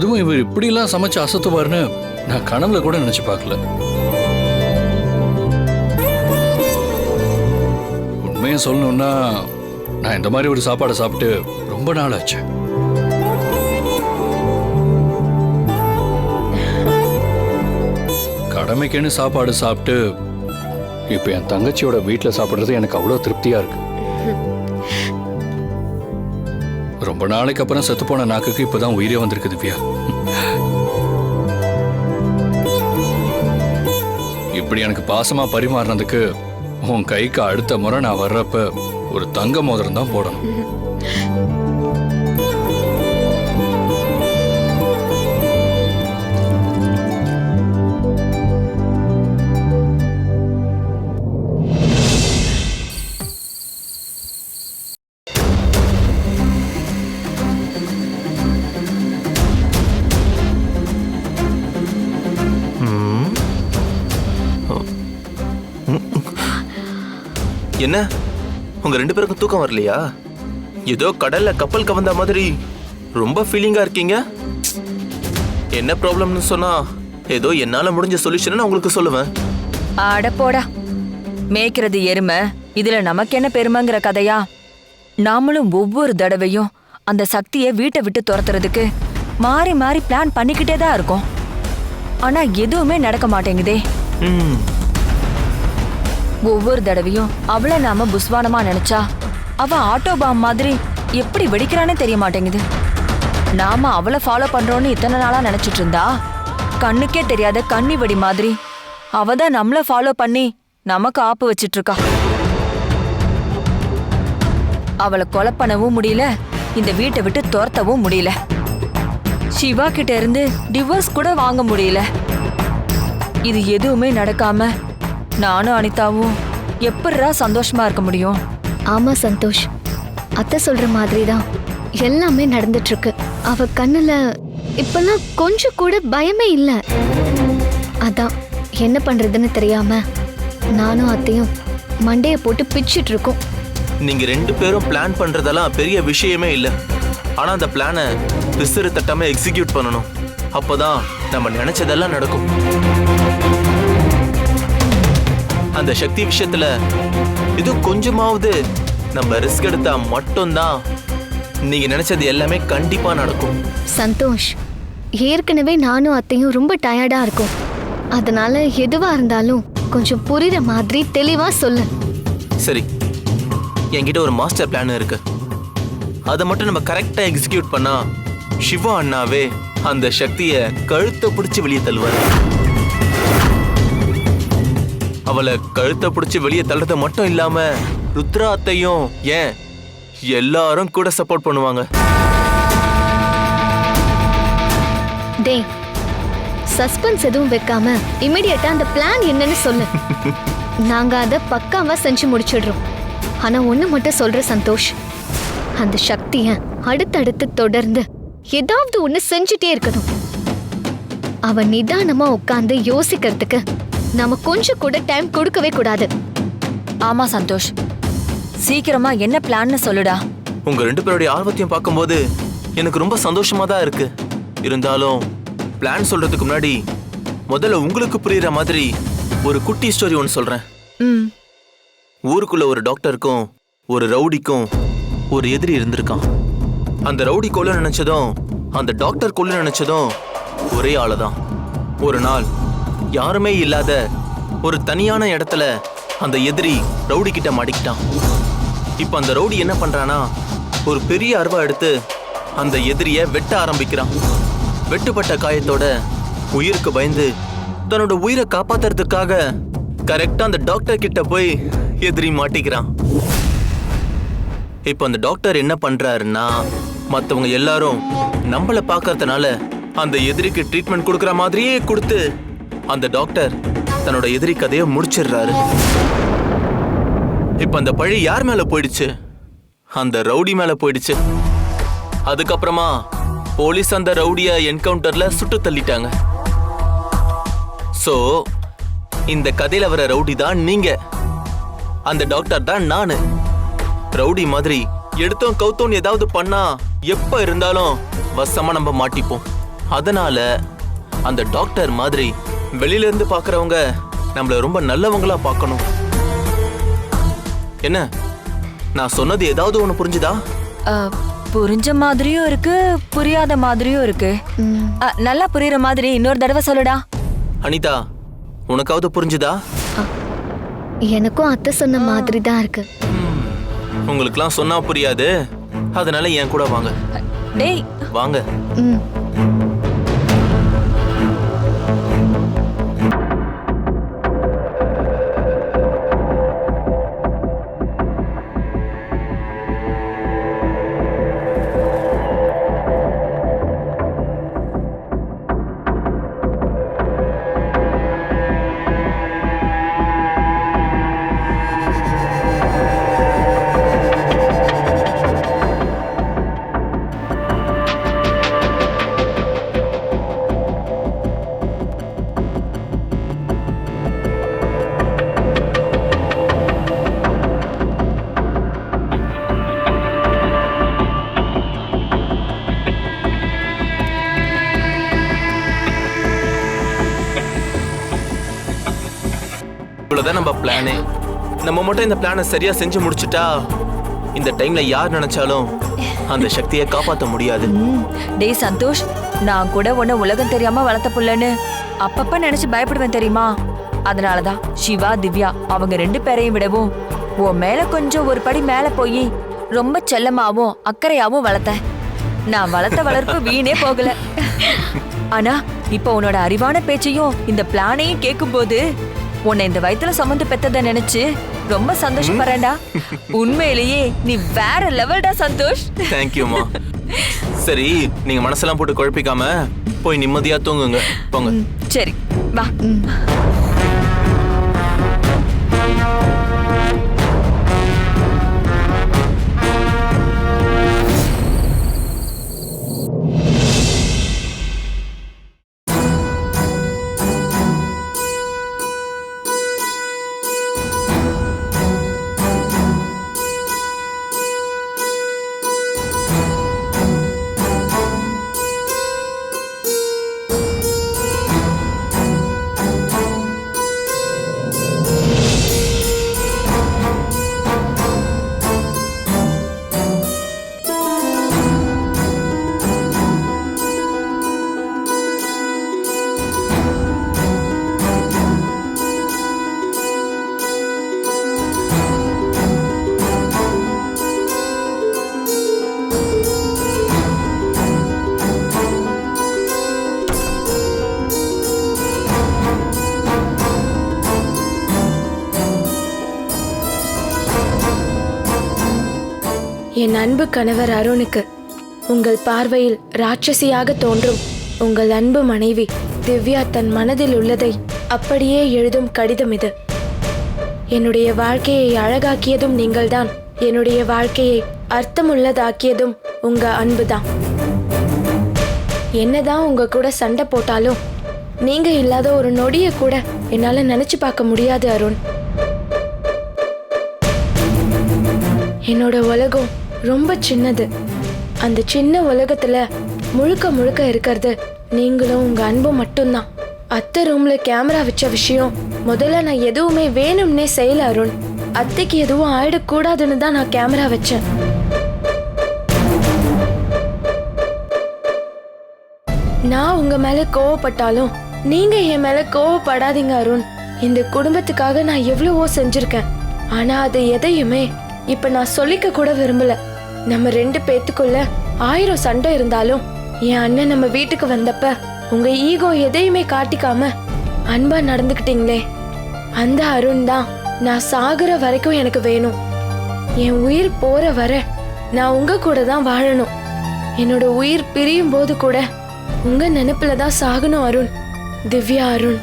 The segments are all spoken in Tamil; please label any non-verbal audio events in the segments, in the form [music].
அதுவும் இவர் இப்படிலாம் சமைச்சு அசத்துவாருன்னு நான் கனவுல கூட நினைச்சு பார்க்கல. உண்மையை சொல்லணும்னா நான் இந்த மாதிரி ஒரு சாப்பாடை சாப்பிட்டு ரொம்ப நாள் ஆச்சு. கடமைக்குன்னு சாப்பாடு சாப்பிட்டு இப்போ என் தங்கச்சியோட வீட்டில் சாப்பிட்றது எனக்கு அவ்வளோ திருப்தியா இருக்கு. ரொம்ப நாளைக்கு அப்புறம் செத்துப்போன நாக்குக்கு இப்பதான் உயிரே வந்திருக்கு திவ்யா இப்படி எனக்கு பாசமா பரிமாறினதுக்கு உன் கைக்கு அடுத்த முறை நான் வர்றப்ப ஒரு தங்க மோதிரம் தான் போடணும். என்ன? உங்க ரெண்டு பேருக்கும் தூக்கம் வரலையா? ஏதோ கடல்ல கப்பல் கவர்ந்த மாதிரி ரொம்ப ஃபீலிங்கா இருக்கீங்க? என்ன ப்ராப்ளம்னு சொன்னா ஏதோ என்னால முடிஞ்ச சொல்யூஷன் நான் உங்களுக்கு சொல்லுவேன். அட போடா. மேய்க்கிறது எருமை. இதுல நமக்கு என்ன பெருமைங்கிற கதையா? நாமளும் ஒவ்வொரு தடவையும் அந்த சக்தியை வீட்டை விட்டு துரத்துறதுக்கு மாறி மாறி பிளான் பண்ணிக்கிட்டே தான் இருக்கோம். ஆனா எதுவுமே நடக்க மாட்டேங்குதே. ம். ஒவ்வொரு தடவையும் அவளை நாம புஸ்வானமா நினைச்சா அவ ஆட்டோ பாம் மாதிரி எப்படி வெடிக்கிறானே தெரிய மாட்டேங்குது. நாம அவளை ஃபாலோ பண்றோம்னு இத்தனை நாளா நினைச்சிட்டு இருந்தா கண்ணுக்கே தெரியாத கண்ணி வெடி மாதிரி அவ தான் நம்மள ஃபாலோ பண்ணி நமக்கு ஆப்பு வச்சிட்டு இருக்கா. அவளை கொலை பண்ணவும் முடியல இந்த வீட்டை விட்டு துரத்தவும் முடியல. சிவா கிட்ட இருந்து டிவோர்ஸ் கூட வாங்க முடியல. இது எதுவுமே நடக்காம நானும் அனிதாவும் எப்படிரா சந்தோஷமா இருக்க முடியும்? ஆமா சந்தோஷ். அத்தை சொல்ற மாதிரி தான் எல்லாமே நடந்துட்டு இருக்கு அவ கண்ணுல இப்பெல்லாம் கொஞ்சம் கூட பயமே இல்ல. அதான் என்ன பண்றதுன்னு தெரியாம நானும் அத்தையும் மண்டைய போட்டு பிச்சிட்டு இருக்கோம் நீங்க ரெண்டு பேரும் பிளான் பண்றதெல்லாம் பெரிய விஷயமே இல்ல. ஆனா அந்த பிளானை பிசுறு தட்டாம எக்ஸிக்யூட் பண்ணணும். அப்பதான் நம்ம நினைச்சதெல்லாம் நடக்கும். அந்த சக்தி விஷயத்துல இது கொஞ்சமாவது நம்ம ரிஸ்க் எடுத்தா மட்டும்தான் நீங்க நினைச்சது எல்லாமே கண்டிப்பா நடக்கும். சந்தோஷ் ஏற்கனவே நானும் அத்தையும் ரொம்ப டயர்டா இருக்கோம். அதனால எதுவா இருந்தாலும் கொஞ்சம் புரியுற மாதிரி தெளிவா சொல்லு. சரி என்கிட்ட ஒரு மாஸ்டர் பிளான் இருக்கு. அதை மட்டும் நம்ம கரெக்டா எக்ஸிக்யூட் பண்ணா சிவா அண்ணாவே அந்த சக்தியை கழுத்தை பிடிச்சி வெளியே தள்ளுவார். அவளை கழுத்தை பிடிச்சி வெளியே தள்ளுறது மட்டும் இல்லாம ருத்ரா அத்தையும் ஏன் எல்லாரும் கூட சப்போர்ட் பண்ணுவாங்க. டேய் சஸ்பென்ஸ் எதுவும் வைக்காம இமிடியட்டா அந்த பிளான் என்னன்னு சொல்லு. நாங்க அதை பக்காவா செஞ்சு முடிச்சிடுறோம். ஆனா ஒண்ணு மட்டும் சொல்ற சந்தோஷ். அந்த சக்திய அடுத்தடுத்து தொடர்ந்து ஏதாவது ஒண்ணு செஞ்சுட்டே இருக்கணும். அவ நிதானமா உட்கார்ந்து யோசிக்கிறதுக்கு நாம கொஞ்சம் கூட டைம் கொடுக்கவே கூடாது. ஆமா சந்தோஷ். சீக்கிரமா என்ன பிளான்னு சொல்லுடா. உங்க ரெண்டு பேருடைய ஆர்வத்தையும் பார்க்கும்போது எனக்கு ரொம்ப சந்தோஷமா தான் இருக்கு. இருந்தாலும் பிளான் சொல்றதுக்கு முன்னாடி முதல்ல உங்களுக்கு புரியுற மாதிரி ஒரு குட்டி ஸ்டோரி ஒன்று சொல்றேன். ம். ஊருக்குள்ள ஒரு டாக்டருக்கும் ஒரு ரவுடிக்கும் ஒரு எதிரி இருந்திருக்கான். அந்த ரவுடி கொல்ல நினைச்சதும் அந்த டாக்டர் கொல்ல நினைச்சதும் ஒரே ஆளு தான் ஒரு நாள் யாருமே இல்லாத ஒரு தனியான இடத்துல அந்த எதிரி ரவுடி கிட்ட மாட்டிக்கிட்டான். இப்போ அந்த ரவுடி என்ன பண்ணுறான்னா ஒரு பெரிய அருவா எடுத்து அந்த எதிரியை வெட்ட ஆரம்பிக்கிறான். வெட்டுப்பட்ட காயத்தோட உயிருக்கு பயந்து தன்னோட உயிரை காப்பாத்துறதுக்காக கரெக்டாக அந்த டாக்டர் கிட்ட போய் எதிரி மாட்டிக்கிறான். இப்போ அந்த டாக்டர் என்ன பண்ணுறாருன்னா மற்றவங்க எல்லாரும் நம்மள பார்க்கறதுனால அந்த எதிரிக்கு ட்ரீட்மெண்ட் கொடுக்குற மாதிரியே கொடுத்து அந்த டாக்டர் தன்னோட எதிரி கதையை முடிச்சிடுறாரு. இப்ப அந்த பழி யார் மேல போயிடுச்சு? அந்த ரவுடி மேல போயிடுச்சு. அதுக்கப்புறமா போலீஸ் அந்த ரவுடிய என்கவுண்டர்ல சுட்டு தள்ளிட்டாங்க. சோ இந்த கதையில வர ரவுடி தான் நீங்க. அந்த டாக்டர் தான் நானு. ரவுடி மாதிரி எடுத்தோம் கவுத்தோம் ஏதாவது பண்ணா எப்ப இருந்தாலும் வசமா நம்ம மாட்டிப்போம். அதனால அந்த டாக்டர் மாதிரி வெளியில இருந்து பாக்குறவங்க நம்மள ரொம்ப நல்லவங்களா பார்க்கணும். என்ன? நான் சொன்னது ஏதாவது ஒண்ணு புரிஞ்சுதா? புரிஞ்ச மாதிரியும் இருக்கு புரியாத மாதிரியும் இருக்கு. நல்லா புரியுற மாதிரி இன்னொரு தடவை சொல்லுடா. அனிதா உனக்காவது புரிஞ்சுதா? எனக்கும் அத்தை சொன்ன மாதிரி தான் இருக்கு. உங்களுக்குலாம் சொன்னா புரியாது. அதனால என் கூட வாங்க. டேய். வாங்க. ம். அவ்வளோதான் நம்ம பிளானே நம்ம மட்டும் இந்த பிளானை சரியா செஞ்சு முடிச்சுட்டா இந்த டைம்ல யார் நினைச்சாலும் அந்த சக்தியை காப்பாற்ற முடியாது. டேய் சந்தோஷ் நான் கூட உன்னை உலகம் தெரியாம வளர்த்த புள்ளன்னு அப்பப்ப நினைச்சு பயப்படுவேன் தெரியுமா? அதனாலதான் சிவா திவ்யா அவங்க ரெண்டு பேரையும் விடவும் உன் மேல கொஞ்சம் ஒரு படி மேல போய் ரொம்ப செல்லமாவும் அக்கறையாவும் வளர்த்த நான் வளர்த்த வளர்ப்பு வீணே போகல. ஆனா இப்ப உன்னோட அறிவான பேச்சையும் இந்த பிளானையும் கேட்கும்போது உன்னை இந்த வயித்துல சுமந்து பெத்தத நினைச்சு ரொம்ப சந்தோஷப்படுறேன்டா. உண்மையிலேயே நீ வேற லெவல்டா சந்தோஷ். தேங்க்யூமா சரி நீங்க மனசெல்லாம் போட்டு குழப்பிக்காம போய் நிம்மதியா தூங்குங்க. போங்க. சரி. வா. என் அன்பு கணவர் அருணுக்கு உங்கள் பார்வையில் ராட்சசியாக தோன்றும் உங்கள் அன்பு மனைவி திவ்யா தன் மனதில் உள்ளதை அப்படியே எழுதும் கடிதம் இது. என்னுடைய வாழ்க்கையை அழகாக்கியதும் நீங்கள்தான். என்னுடைய வாழ்க்கையை அர்த்தமுள்ளதாக்கியதும் உங்க அன்புதான். என்னதான் உங்க கூட சண்டை போட்டாலும் நீங்க இல்லாத ஒரு நொடிய கூட என்னால நினைச்சு பார்க்க முடியாது அருண். என்னோட உலகம் ரொம்ப சின்னது. அந்த சின்ன உலகத்துல முழுக்க முழுக்க இருக்கிறது நீங்களும் உங்க அன்பு மட்டும்தான். அத்தை ரூம்ல கேமரா வச்ச விஷயம் முதல்ல நான் எதுவுமே வேணும்னே செய்யல அருண். அத்தைக்கு எதுவும் ஆயிடக்கூடாதுன்னு தான் நான் கேமரா வச்சேன். நான் உங்க மேல கோவப்பட்டாலும் நீங்க என் மேல கோவப்படாதீங்க அருண். இந்த குடும்பத்துக்காக நான் எவ்வளவோ செஞ்சிருக்கேன். ஆனா அது எதையுமே இப்ப நான் சொல்லிக்க கூட விரும்பல. நம்ம ரெண்டு பேத்துக்குள்ள ஆயிரம் சண்டை இருந்தாலும் என் அண்ணன் நம்ம வீட்டுக்கு வந்தப்ப உங்க ஈகோ எதையுமே காட்டிக்காம அன்பா நடந்துக்கிட்டீங்களே. அந்த அருண் தான் நான் சாகுற வரைக்கும் எனக்கு வேணும். என் உயிர் போற வர நான் உங்க கூட தான் வாழணும். என்னோட உயிர் பிரியும் போது கூட உங்க நினைப்புல தான் சாகணும் அருண். திவ்யா அருண்.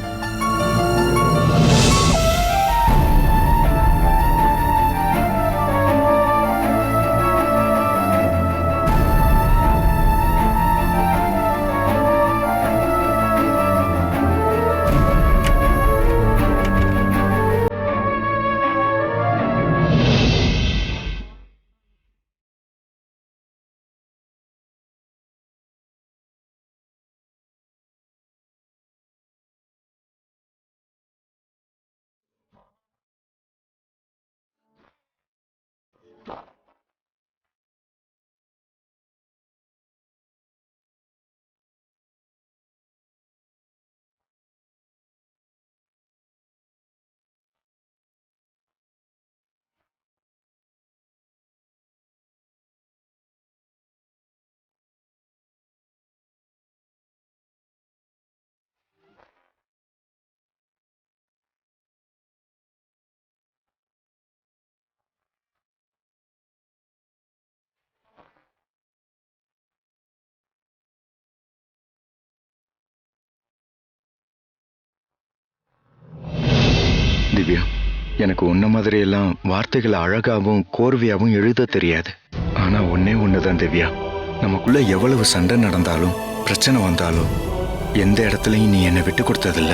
திவ்யா. எனக்கு உன்ன மாதிரி எல்லாம் வார்த்தைகளை அழகாவும் கோர்வையாவும் எழுத தெரியாது. ஆனா ஒன்னே ஒண்ணுதான் திவ்யா. நமக்குள்ள எவ்வளவு சண்டை நடந்தாலும் பிரச்சனை வந்தாலும் எந்த இடத்துலயும் நீ என்னை விட்டு கொடுத்ததில்ல.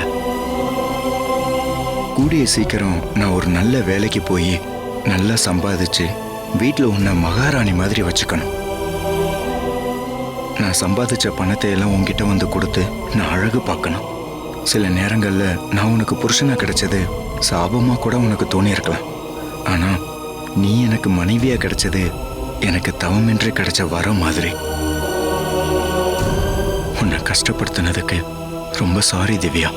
கூடிய சீக்கிரம் நான் ஒரு நல்ல வேலைக்கு போய் நல்லா சம்பாதிச்சு வீட்டில் உன்னை மகாராணி மாதிரி வச்சுக்கணும். நான் சம்பாதிச்ச பணத்தை எல்லாம் உன்கிட்ட வந்து கொடுத்து நான் அழகு பார்க்கணும். சில நேரங்கள்ல நான் உனக்கு புருஷனா கிடைச்சது சாபமா கூட உனக்கு தோணியிருக்கலாம். ஆனா நீ எனக்கு மனைவியா கிடைச்சது எனக்கு தவமின்றி கிடைச்ச வர மாதிரி. உன்னை கஷ்டப்படுத்தினதுக்கு ரொம்ப சாரி திவ்யா.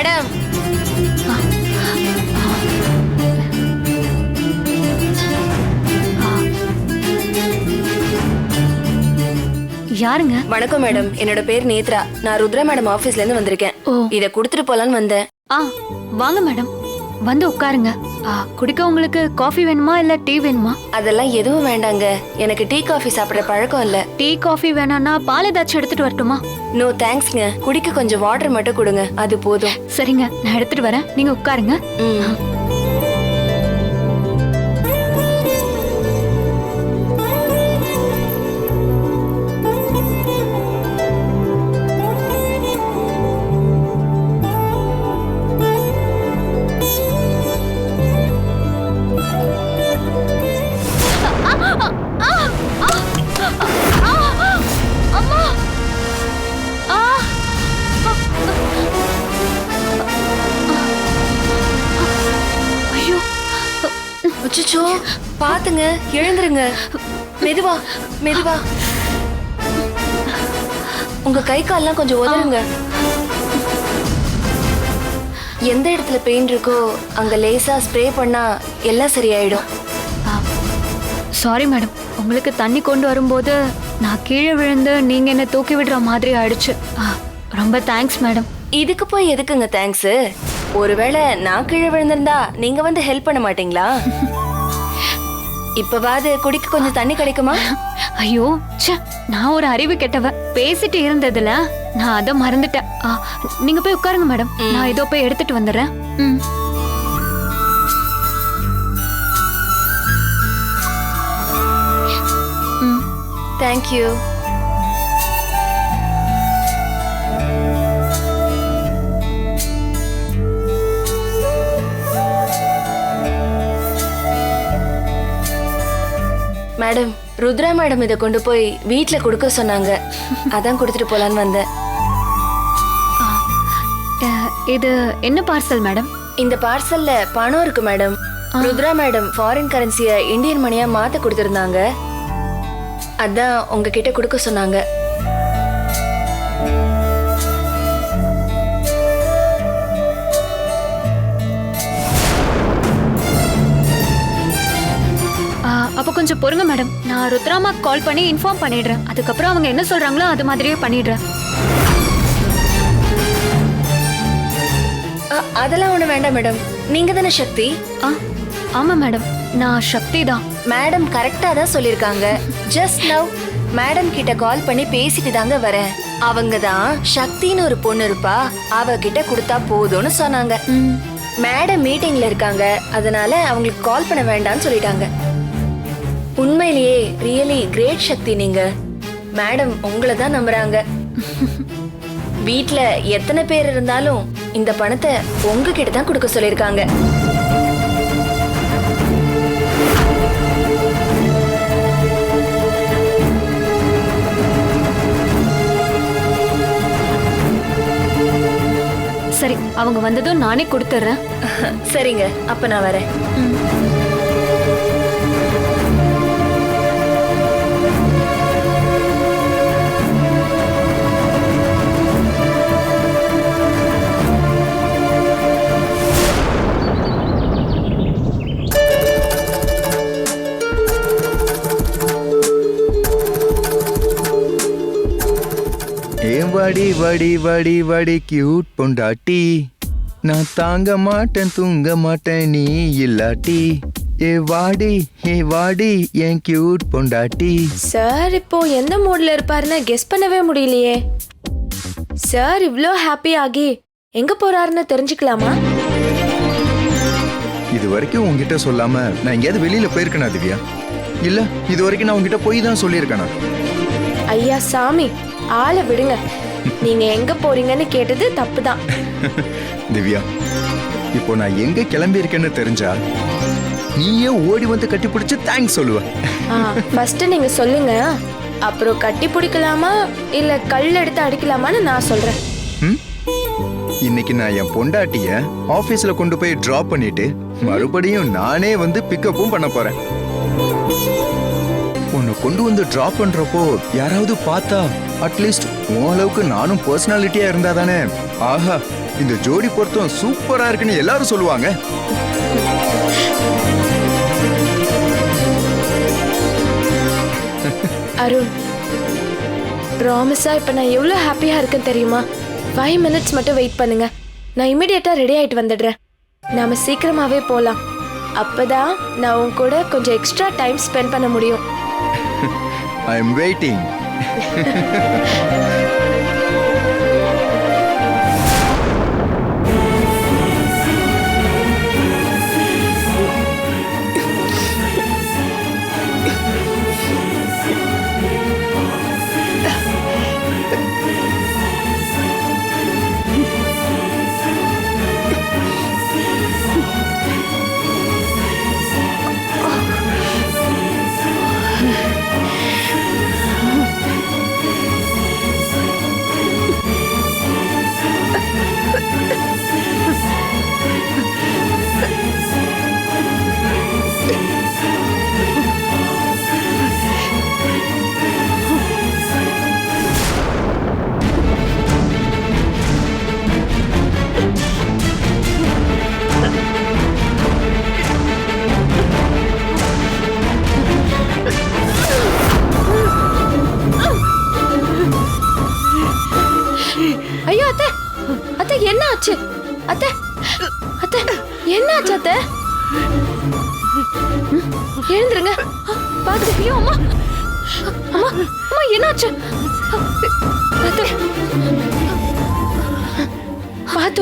மேடம். யாருங்க? வணக்கம் மேடம். என்னோட பேர் நேத்ரா. நான் ருத்ரா மேடம் ஆபீஸ்ல இருந்து வந்திருக்கேன். ஓ. இத குடுத்துட்டு போலான்னு வந்தேன். ஆ வாங்க மேடம். வந்து உட்காருங்க. ஆ, குடிக்க உங்களுக்கு காஃபி வேணுமா இல்ல டீ வேணுமா? அதெல்லாம் எதுவும் வேண்டாங்க. எனக்கு டீ காஃபி சாப்பிடுற பழக்கம் இல்ல. டீ காஃபி வேணாம்னா பால் ஏதாச்சும் எடுத்துட்டு வரட்டுமா? நோ தேங்க்ஸ்ங்க குடிக்க கொஞ்சம் வாட்டர் மட்டும் கொடுங்க. அது போதும். சரிங்க நான் எடுத்துட்டு வரேன். நீங்க உட்காருங்க. ம். எழுந்துருங்க மெதுவா மெதுவா. உங்க கை கால்லாம் கொஞ்சம் உதறுங்க. எந்த இடத்துல பெயின் இருக்கோ அங்க லேசா ஸ்ப்ரே பண்ணா எல்லாம் சரியாயிடும். Sorry madam. உங்களுக்கு தண்ணி கொண்டு வரும்போது நான் கீழே விழுந்து நீங்க என்ன தூக்கி விடுற மாதிரி ஆயிடுச்சு. ரொம்ப தேங்க்ஸ் மேடம். இதுக்கு போய் எதுக்குங்க தேங்க்ஸ் ஒருவேளை நான் கீழே விழுந்திருந்தா நீங்க வந்து ஹெல்ப் பண்ண மாட்டீங்களா? இப்பவாது குடிக்க கொஞ்சம் தண்ணி கிடைக்குமா? ஐயோ ச்சே நான் ஒரு அறிவு கெட்டவ. பேசிட்டு இருந்ததுல நான் அதை மறந்துட்டேன். ஆ, நீங்க போய் உட்காருங்க மேடம். நான் இதோ போய் எடுத்துட்டு வந்துடுறேன். ம். ம். தேங்க்யூ மேடம் ருத்ரா மேடம் இதை கொண்டு போய் வீட்ல கொடுக்க சொன்னாங்க. அதான் கொடுத்துட்டு போலான்னு வந்தேன். இது என்ன பார்சல் மேடம்? இந்த பார்சல்ல பணம் இருக்கு மேடம். ருத்ரா மேடம் ஃபாரின் கரன்சிய இந்தியன் மணியா மாத்த கொடுத்திருந்தாங்க. அதான் உங்ககிட்ட கொடுக்க சொன்னாங்க. கொஞ்சம் பொறுங்க மேடம் நான் ருத்ராமா கால் பண்ணி இன்ஃபார்ம் பண்ணிடுறேன். அதுக்கப்புறம் அவங்க என்ன சொல்றாங்களோ அது மாதிரியே பண்ணிடுறேன். அதெல்லாம் ஒண்ணு வேண்டாம் மேடம் நீங்க தானே சக்தி? ஆ ஆமா மேடம் நான் சக்தி தான். மேடம் கரெக்டா தான் சொல்லிருக்காங்க ஜஸ்ட் நவ் மேடம் கிட்ட கால் பண்ணி பேசிட்டு தாங்க வரேன். அவங்க தான் சக்தின்னு ஒரு பொண்ணு இருப்பா. அவ கிட்ட கொடுத்தா போதும்னு சொன்னாங்க. மேடம் மீட்டிங்ல இருக்காங்க. அதனால அவங்களுக்கு கால் பண்ண வேண்டாம்னு சொல்லிட்டாங்க. உண்மையிலேயே ரியலி கிரேட் சக்தி நீங்க. மேடம் உங்களை தான் நம்புறாங்க. [laughs] வீட்ல எத்தனை பேர் இருந்தாலும் இந்த பணத்தை உங்ககிட்ட தான் கொடுக்க சொல்லிருக்காங்க சரி அவங்க வந்ததும் நானே கொடுத்துட்றேன். [laughs] சரிங்க அப்ப நான் வரேன். வடி வடி வடி வடி கியூட் பொண்டாட்டி. நான் தாங்க மாட்டேன் தூங்க மாட்டேன் நீ இல்லாட்டி. ஏ வாடி ஏ வாடி என் கியூட் பொண்டாட்டி. சார் இப்போ எந்த மூட்ல இருப்பாருன்னு கெஸ் பண்ணவே முடியலையே. சார் இவ்ளோ ஹாப்பி ஆகி எங்க போறாருன்னு தெரிஞ்சுக்கலாமா? இது வரைக்கும் உங்ககிட்ட சொல்லாம நான் எங்கேயாவது வெளியில போயிருக்கேனா திவ்யா? இல்ல இது வரைக்கும் நான் உங்ககிட்ட போய் தான் சொல்லியிருக்கேனா? ஐயா சாமி ஆளை விடுங்க. நீங்க எங்க போறீங்கன்னு கேட்டது தப்புதான். [laughs] திவ்யா இப்போ நான் எங்க கிளம்பி இருக்கேன்னு தெரிஞ்சா நீயே ஓடி வந்து கட்டி பிடிச்சு தேங்க்ஸ் சொல்லுவ ஃபர்ஸ்ட் நீங்க சொல்லுங்க அப்புறம் கட்டி பிடிக்கலாமா இல்ல கல் எடுத்து அடிக்கலாமான்னு நான் சொல்றேன்? இன்னைக்கு நான் என் பொண்டாட்டிய ஆபீஸ்ல கொண்டு போய் டிராப் பண்ணிட்டு மறுபடியும் நானே வந்து பிக்கப்பும் பண்ண போறேன். கொண்டு வந்து டிராப் பண்றப்போ யாராவது பார்த்தா அட்லீஸ்ட் உன் அளவுக்கு நானும் பர்சனாலிட்டியா இருந்தா தானே ஆஹா இந்த ஜோடி பொருத்தம் சூப்பரா இருக்குன்னு எல்லாரும் சொல்லுவாங்க. அருண் ப்ராமிஸா இப்ப நான் எவ்வளவு ஹாப்பியா இருக்கேன் தெரியுமா? ஃபைவ் மினிட்ஸ் மட்டும் வெயிட் பண்ணுங்க. நான் இமிடியேட்டா ரெடி ஆயிட்டு வந்துடுறேன். நாம சீக்கிரமாவே போலாம். அப்பதான் நான் உன் கூட கொஞ்சம் எக்ஸ்ட்ரா டைம் ஸ்பெண்ட் பண்ண முடியும். I am waiting. [laughs]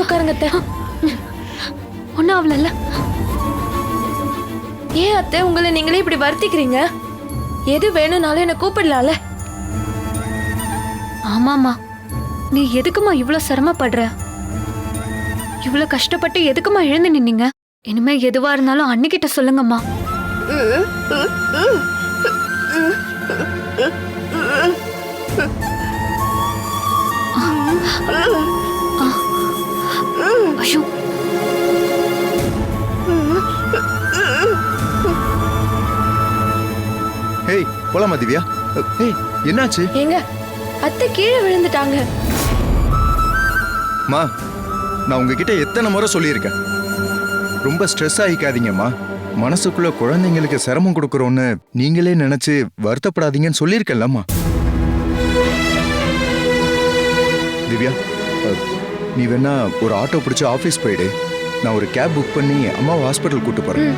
உட்காருங்க அத்தை. ஒன்றும் ஆகல ஏன் அத்தை உங்களை நீங்களே இப்படி வருத்திக்கிறீங்க? எது வேணும்னாலும் என்ன கூப்பிடலாம்ல. ஆமாமா நீ எதுக்குமா இவ்வளோ சிரமப்படுற? இவ்வளோ கஷ்டப்பட்டு எதுக்குமா எழுந்து நின்னீங்க? இனிமே எதுவா இருந்தாலும் அன்னிக்கிட்ட சொல்லுங்கம்மா. ஐயோ. ஹேய் போலாமா திவ்யா? ஹேய் என்னாச்சு? ஏங்க அத்தை கீழே விழுந்துட்டாங்க. மா நான் உங்ககிட்ட எத்தனை முறை சொல்லியிருக்கேன். ரொம்ப ஸ்ட்ரெஸ் ஆகிக்காதீங்கம்மா. மனசுக்குள்ள குழந்தைங்களுக்கு சிரமம் கொடுக்குறோன்னு நீங்களே நினைச்சு வருத்தப்படாதீங்கன்னு சொல்லியிருக்கேன்லம்மா. திவ்யா நீ வேணா ஒரு ஆட்டோ பிடிச்சி ஆஃபீஸ் போயிடு. நான் ஒரு கேப் புக் பண்ணி அம்மாவை ஹாஸ்பிட்டல் கூப்பிட்டு போகிறேன்